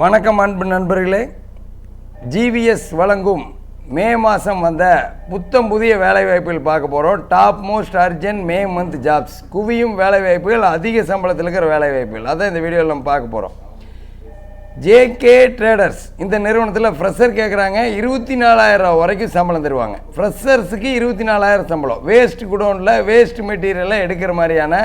வணக்கம் அன்பு நண்பர்களே. ஜிவிஎஸ் வழங்கும் மே மாதம் வந்த புத்தம் புதிய வேலைவாய்ப்புகள் பார்க்க போகிறோம் top most urgent May month jobs குவியும் வேலைவாய்ப்புகள் அதிக சம்பளத்தில் இருக்கிற வேலைவாய்ப்புகள். அதான் இந்த வீடியோவில் நம்ம பார்க்க போகிறோம் ஜேகே ட்ரேடர்ஸ் இந்த நிறுவனத்தில் ஃப்ரெஷர் கேட்குறாங்க இருபத்தி நாலாயிரம் வரைக்கும் சம்பளம் தருவாங்க. ஃப்ரெஷர்ஸுக்கு இருபத்தி நாலாயிரம் சம்பளம். வேஸ்ட் குடோனில் வேஸ்ட் மெட்டீரியலை எடுக்கிற மாதிரியான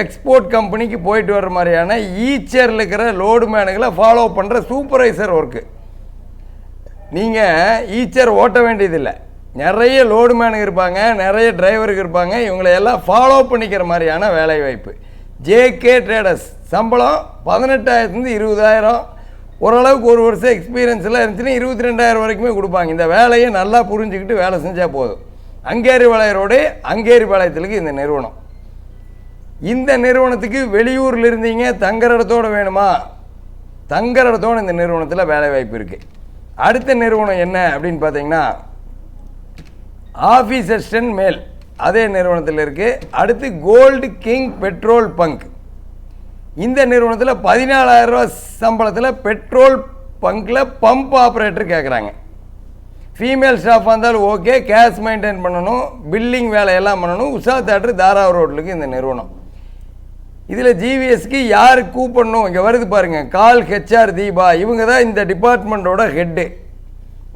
எக்ஸ்போர்ட் கம்பெனிக்கு போயிட்டு வர்ற மாதிரியான ஈச்சரில் இருக்கிற லோடு மேனுகளை ஃபாலோ பண்ணுற சூப்பர்வைசர் ஒர்க்கு நீங்கள் ஈச்சர் ஓட்ட வேண்டியதில்லை. நிறைய லோடு மேனுங்க இருப்பாங்க நிறைய டிரைவருக்கு இருப்பாங்க இவங்களை எல்லாம் ஃபாலோ பண்ணிக்கிற மாதிரியான வேலை வாய்ப்பு ஜேகே ட்ரேடர்ஸ் சம்பளம் பதினெட்டாயிரத்துலேருந்து இருபதாயிரம். ஓரளவுக்கு ஒரு வருஷம் எக்ஸ்பீரியன்ஸ்லாம் இருந்துச்சுன்னா இருபத்தி ரெண்டாயிரம் வரைக்குமே கொடுப்பாங்க. இந்த வேலையை நல்லா புரிஞ்சுக்கிட்டு வேலை செஞ்சால் போதும். அங்கேரி வளையரோடு அங்கேரி பாளையத்துக்கு இந்த நிறுவனம். இந்த நிறுவனத்துக்கு வெளியூரில் இருந்தீங்க தங்குற இடத்தோட வேணுமா? தங்குற இடத்தோட இந்த நிறுவனத்தில் வேலை வாய்ப்பு இருக்குது அடுத்த நிறுவனம் என்ன அப்படின்னு பார்த்தீங்கன்னா ஆஃபீஸ் அசிஸ்டன்ட் மேல் அதே நிறுவனத்தில் இருக்குது அடுத்து கோல்டு கிங் பெட்ரோல் பங்க். இந்த நிறுவனத்தில் பதினாலாயிரரூவா சம்பளத்தில் பெட்ரோல் பங்கில் பம்ப் ஆப்ரேட்டர் கேட்குறாங்க ஃபீமேல் ஸ்டாஃபாக இருந்தாலும் ஓகே கேஷ் மெயின்டைன் பண்ணணும் பில்லிங் வேலையெல்லாம் பண்ணணும். உஷா தேட்டர் தாரா ரோட்லுக்கு இந்த நிறுவனம். இதில் ஜிவிஎஸ்க்கு யார் கூப்பிடணும்? இங்கே வருது பாருங்கள் கால் ஹெச்ஆர் தீபா. இவங்க தான் இந்த டிபார்ட்மெண்ட்டோட head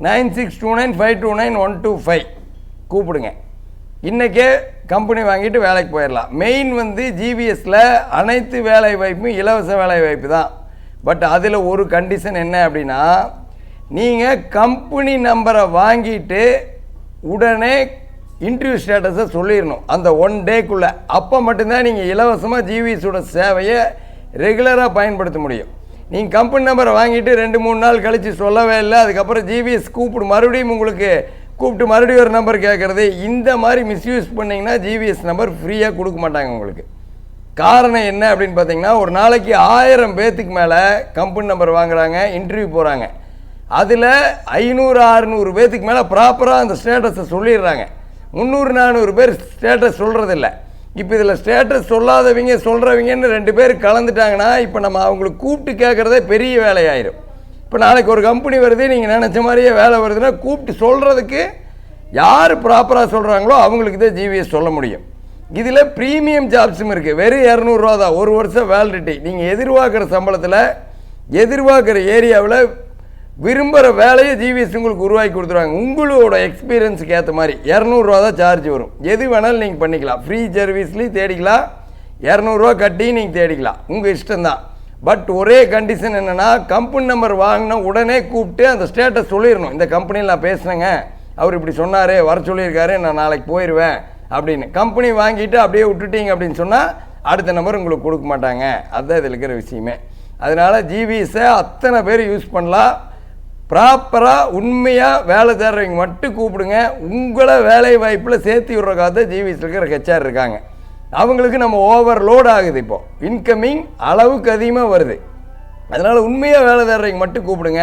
nine six two nine five two nine one two five கூப்பிடுங்க. இன்றைக்கே கம்பெனி வாங்கிட்டு வேலைக்கு போயிடலாம் மெயின் வந்து ஜிவிஎஸ்ல அனைத்து வேலை வாய்ப்பும் இலவச வேலை வாய்ப்பு தான். பட் அதில் ஒரு கண்டிஷன் என்ன அப்படின்னா நீங்கள் கம்பெனி நம்பரை வாங்கிட்டு உடனே இன்டர்வியூ ஸ்டேட்டஸை சொல்லிடணும் அந்த ஒன் டேக்குள்ளே அப்போ மட்டும்தான் நீங்கள் இலவசமாக ஜிவிஎஸோட சேவையை ரெகுலராக பயன்படுத்த முடியும். நீங்கள் கம்பெனி நம்பரை வாங்கிட்டு ரெண்டு மூணு நாள் கழித்து சொல்லவே இல்லை அதுக்கப்புறம் ஜிவிஎஸ் கூப்பிடு மறுபடியும் உங்களுக்கு கூப்பிட்டு மறுபடியும் ஒரு நம்பர் கேட்குறது இந்த மாதிரி மிஸ்யூஸ் பண்ணிங்கன்னா ஜிவிஎஸ் நம்பர் ஃப்ரீயாக கொடுக்க மாட்டாங்க உங்களுக்கு. காரணம் என்ன அப்படின்னு பார்த்தீங்கன்னா ஒரு நாளைக்கு ஆயிரம் பேத்துக்கு மேலே கம்பெனி நம்பர் வாங்குறாங்க இன்டர்வியூ போகிறாங்க அதில் ஐநூறு அறுநூறு பேர்த்துக்கு மேலே ப்ராப்பராக அந்த ஸ்டேட்டஸை சொல்லிடுறாங்க. முந்நூறு நானூறு பேர் ஸ்டேட்டஸ் சொல்கிறதில்ல இப்போ இதில் ஸ்டேட்டஸ் சொல்லாதவங்க சொல்கிறவங்கன்னு ரெண்டு பேர் கலந்துட்டாங்கன்னா இப்போ நம்ம அவங்களுக்கு கூப்பிட்டு கேட்குறதே பெரிய வேலையாயிரும். இப்போ நாளைக்கு ஒரு கம்பெனி வருது நீங்கள் நினச்ச மாதிரியே வேலை வருதுன்னா கூப்பிட்டு சொல்கிறதுக்கு யார் ப்ராப்பராக சொல்கிறாங்களோ அவங்களுக்கு தான் ஜிவிஎஸ் சொல்ல முடியும். இதில் ப்ரீமியம் ஜாப்ஸும் இருக்குது வெறும் இரநூறுவா தான். ஒரு வருஷம் வேலிடிட்டி நீங்கள் எதிர்பார்க்குற சம்பளத்தில் எதிர்பார்க்குற ஏரியாவில் விரும்புகிற வேலையை ஜிவிஎஸ் உங்களுக்கு உருவாக்கி கொடுத்துருவாங்க. உங்களோட எக்ஸ்பீரியன்ஸுக்கு ஏற்ற மாதிரி. இரநூறுவா தான் சார்ஜ் வரும். எது வேணாலும் நீங்கள் பண்ணிக்கலாம். ஃப்ரீ சர்வீஸ்லேயும் தேடிக்கலாம். இரநூறுவா கட்டி நீங்கள் தேடிக்கலாம். உங்கள் இஷ்டம்தான் பட் ஒரே கண்டிஷன் என்னென்னா கம்பெனி நம்பர் வாங்கின உடனே கூப்பிட்டு அந்த ஸ்டேட்டஸ் சொல்லிடணும். இந்த கம்பெனியில் நான் பேசுனேங்க அவர் இப்படி சொன்னார் வர சொல்லியிருக்காரு நான் நாளைக்கு போயிடுவேன் அப்படின்னு. கம்பெனி வாங்கிட்டு அப்படியே விட்டுட்டீங்க அப்படின்னு சொன்னால் அடுத்த நம்பர் உங்களுக்கு கொடுக்க மாட்டாங்க. அதுதான் இதில் இருக்கிற விஷயமே. அதனால் ஜிவிஎஸை அத்தனை பேர் யூஸ் பண்ணலாம். ப்ராப்பராக உண்மையாக வேலை தேடுறவங்க மட்டும் கூப்பிடுங்க. உங்களை வேலை வாய்ப்பில் சேர்த்து விடுறக்காக தான் ஜிவிஎஸ் இருக்கிற ஹெச்ஆர் இருக்காங்க. அவங்களுக்கு நம்ம ஓவர்லோட் ஆகுது இப்போது இன்கமிங் அளவுக்கு அதிகமாக வருது. அதனால் உண்மையாக வேலை தேடுறவங்க மட்டும் கூப்பிடுங்க.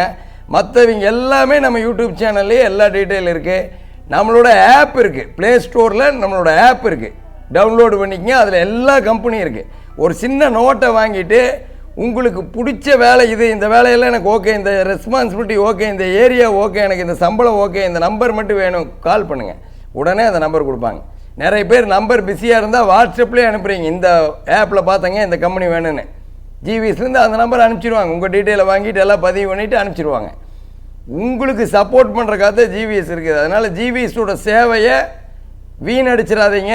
மற்றவங்க எல்லாமே நம்ம யூடியூப் சேனல்லேயே எல்லா டீட்டெயில் இருக்குது நம்மளோட ஆப் இருக்குது ப்ளே ஸ்டோரில் நம்மளோட ஆப் இருக்குது டவுன்லோடு பண்ணிக்கங்க. அதில் எல்லா கம்பெனியும் இருக்குது ஒரு சின்ன நோட்டை வாங்கிட்டு உங்களுக்கு பிடிச்ச வேலை இது இந்த வேலையெல்லாம் எனக்கு ஓகே இந்த ரெஸ்பான்சிபிலிட்டி ஓகே இந்த ஏரியா ஓகே எனக்கு இந்த சம்பளம் ஓகே இந்த நம்பர் மட்டும் வேணும். கால் பண்ணுங்கள் உடனே அந்த நம்பர் கொடுப்பாங்க. நிறைய பேர் நம்பர் பிஸியாக இருந்தால் வாட்ஸ்அப்லேயே அனுப்புகிறீங்க இந்த ஆப்பில் பார்த்தங்க இந்த கம்பெனி வேணும்னு. ஜிவிஎஸ்லேருந்து அந்த நம்பர் அனுப்பிச்சிடுவாங்க உங்கள் டீட்டெயிலை வாங்கிட்டு எல்லாம் பதிவு பண்ணிவிட்டு அனுப்பிச்சிடுவாங்க உங்களுக்கு சப்போர்ட் பண்ணுறக்காக தான் ஜிவிஎஸ் இருக்குது. அதனால் ஜிவிஎஸோட சேவையை வீணடிச்சிடாதீங்க.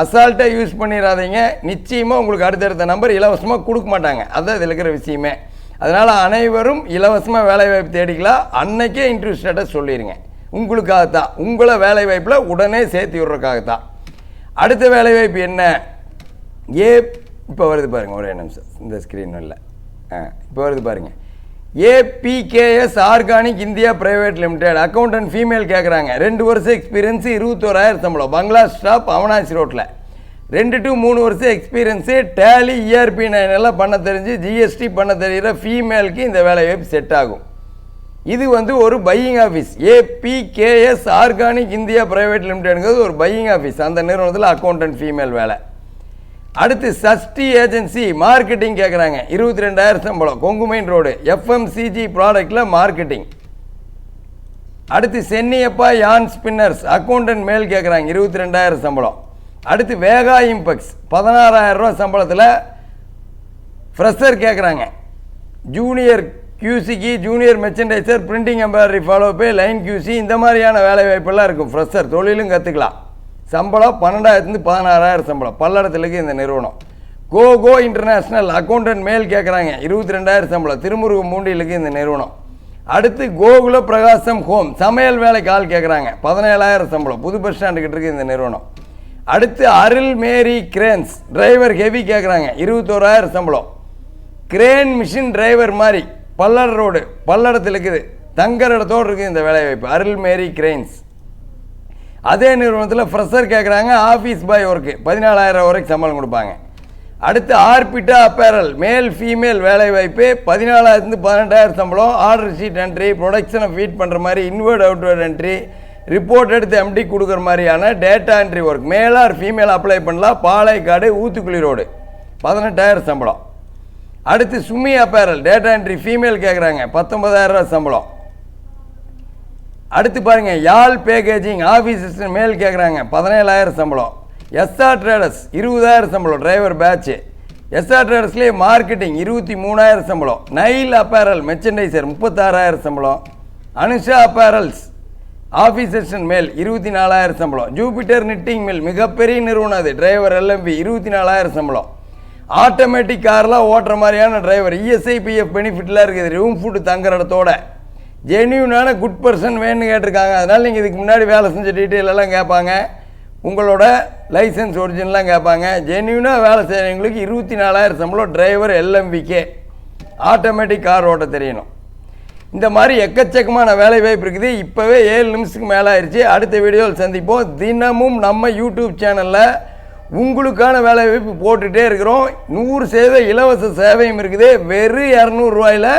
அசால்ட்டாக யூஸ் பண்ணிடாதீங்க நிச்சயமாக உங்களுக்கு அடுத்தடுத்த நம்பர் இலவசமாக கொடுக்க மாட்டாங்க. அதுதான் இதில் இருக்கிற விஷயமே. அதனால் அனைவரும் இலவசமாக வேலைவாய்ப்பு தேடிக்கலாம். அன்னைக்கே இன்டர்வியூ ஸ்டேட்டஸ் சொல்லிடுங்க உங்களுக்காகத்தான். உங்களை வேலைவாய்ப்பில் உடனே சேர்த்து விடுறதுக்காகத்தான். அடுத்த வேலைவாய்ப்பு என்ன? ஏ இப்போ வருது பாருங்கள் ஒரே நிமிஷம். இந்த ஸ்க்ரீன் இல்லை. ஆ இப்போ வருது பாருங்கள் APKS organic India private limited. Accountant female கேட்குறாங்க ரெண்டு வருஷம் எக்ஸ்பீரியன்ஸு இருபத்தோராயிரம் சம்பளம். பங்களா ஸ்டாப் அவனாசி ரோட்டில் ரெண்டு டு மூணு வருஷம் எக்ஸ்பீரியன்ஸு டேலி இஆர்பி நைன் எல்லாம் பண்ண தெரிஞ்சு ஜிஎஸ்டி பண்ண தெரிகிற ஃபீமேலுக்கு இந்த வேலை வாய்ப்பு செட் ஆகும். இது வந்து ஒரு buying office APKS organic India private லிமிடெட்ங்கிறது ஒரு பையிங் ஆஃபீஸ் அந்த நிறுவனத்தில் அக்கௌண்டன்ட் ஃபீமேல் வேலை. அடுத்து சஷ்டி ஏஜென்சி மார்க்கெட்டிங் கேட்குறாங்க இருபத்தி ரெண்டாயிரம் சம்பளம் கொங்குமைன் ரோடு. எஃப்எம்சிஜி ப்ராடக்டில் மார்க்கெட்டிங். அடுத்து சென்னியப்பா யான் ஸ்பின்னர்ஸ் அக்கௌண்டன்ட் மேல் கேட்குறாங்க இருபத்தி ரெண்டாயிரம் சம்பளம். அடுத்து வேகா இம்பெக்ஸ் பதினாறாயிரம் ரூபா சம்பளத்தில் ஃப்ரெஷர் கேட்குறாங்க junior கியூசிக்கு junior merchandiser printing embroidery follow pay line QC இந்த மாதிரியான வேலை வாய்ப்பெல்லாம் இருக்கும். ஃப்ரெஷர் தொழிலும் கற்றுக்கலாம் சம்பளம் பன்னெண்டாயிரத்துலேருந்து பதினாறாயிரம் சம்பளம். பல்லடத்தில் இந்த நிறுவனம். கோ கோ இன்டர்நேஷ்னல் அக்கௌண்டன்ட் மேல் கேட்குறாங்க இருபத்தி ரெண்டாயிரம் சம்பளம். திருமுருகம் மூண்டிலுக்கு இந்த நிறுவனம். அடுத்து கோகுல பிரகாசம் ஹோம். சமையல் வேலைக்கு ஆள் கேட்குறாங்க பதினேழாயிரம் சம்பளம். புது பஸ் ஸ்டாண்டு கிட்ட இருக்கு இந்த நிறுவனம். அடுத்து Arul Mary cranes. Driver heavy கேட்குறாங்க இருபத்தோராயிரம் சம்பளம். கிரேன் மிஷின் டிரைவர் மாதிரி பல்லட ரோடு. பல்லடத்தில் இருக்குது. தங்குற இடத்தோடு இருக்குது இந்த வேலைவாய்ப்பு. அருள் மேரி கிரெயின்ஸ் அதே நிறுவனத்தில் ஃப்ரெஷர் கேட்குறாங்க ஆஃபீஸ் பாய் ஒர்க்கு பதினாலாயிரம் வரைக்கும் சம்பளம் கொடுப்பாங்க. அடுத்து ஆர்பிட்டா அப்பேரல் மேல் ஃபீமேல் வேலைவாய்ப்பு பதினாலாயிரத்து பன்னெண்டாயிரம் சம்பளம் ஆர்டர் ஷீட் என்ட்ரி ப்ரொடக்ஷனை ஃபீட் பண்ணுற மாதிரி இன்வேர்ட் அவுட்வேர்ட் என்ட்ரி ரிப்போர்ட் எடுத்து எம்டி கொடுக்குற மாதிரியான data entry work male or female apply பண்ணலாம் பாலைக்காடு ஊத்துக்குழி ரோடு பதினெட்டாயிரம் சம்பளம். அடுத்து Sumi apparel data entry female கேட்குறாங்க பத்தொன்பதாயிரம் ரூபா சம்பளம். அடுத்து பாருங்கள் யாழ் பேக்கேஜிங் ஆஃபீஸஸ் மேல் கேட்குறாங்க பதினேழாயிரம் சம்பளம். எஸ்ஆர் ட்ரேடர்ஸ் இருபதாயிரம் சம்பளம். டிரைவர் பேட்ச்சு எஸ்ஆர் ட்ரேடர்ஸ்லேயே மார்க்கெட்டிங் இருபத்தி மூணாயிரம் சம்பளம். நைல் அப்பேரல் மெர்ச்சன்டைசர் முப்பத்தாறாயிரம் சம்பளம். அனுஷா அப்பேரல்ஸ் ஆஃபீஸ் மேல் இருபத்தி நாலாயிரம் சம்பளம். ஜூபிட்டர் நிட்டிங் மில் மிகப்பெரிய நிறுவனம் அது. டிரைவர் எல்எம்பி இருபத்தி நாலாயிரம் சம்பளம். ஆட்டோமேட்டிக் கார்லாம் ஓட்டுற மாதிரியான டிரைவர் இஎஸ்ஐ பிஎஃப் பெனிஃபிட்லாம் இருக்குது. ரூம் ஃபுட்டு தங்குற இடத்தோட. ஜென்யூனான குட் பர்சன் வேணும்னு கேட்டிருக்காங்க. அதனால் நீங்கள் இதுக்கு முன்னாடி வேலை செஞ்ச டீட்டெயிலெல்லாம் கேட்பாங்க. உங்களோட லைசன்ஸ் ஒரிஜினலாம் கேட்பாங்க. ஜென்யூனாக வேலை செய்கிறவங்களுக்கு இருபத்தி நாலாயிரம் சம்பளம் டிரைவர் எல்எம்பிக்கே ஆட்டோமேட்டிக் கார் ஓட்ட தெரியணும். இந்த மாதிரி எக்கச்சக்கமான வேலை வாய்ப்பு இருக்குது. இப்போவே ஏழு நிமிஷத்துக்கு மேலே ஆயிடுச்சு அடுத்த வீடியோவில் சந்திப்போம். தினமும் நம்ம யூடியூப் சேனலில் உங்களுக்கான வேலை வாய்ப்பு போட்டுகிட்டே இருக்கிறோம். நூறு சேவை இலவச சேவையும் இருக்குது. வெறும் இரநூறுவாயில்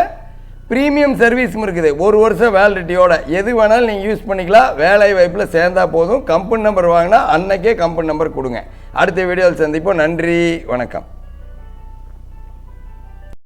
ப்ரீமியம் சர்வீஸும் இருக்குது. ஒரு வருஷம் வேலிடிட்டியோட எது வேணாலும் நீங்கள் யூஸ் பண்ணிக்கலாம். வேலை வாய்ப்பில் சேர்ந்தா போதும். கம்பெனி நம்பர் வாங்கினா அன்னைக்கே கம்பெனி நம்பர் கொடுங்க. அடுத்த வீடியோவில் சந்திப்போம். நன்றி. வணக்கம்.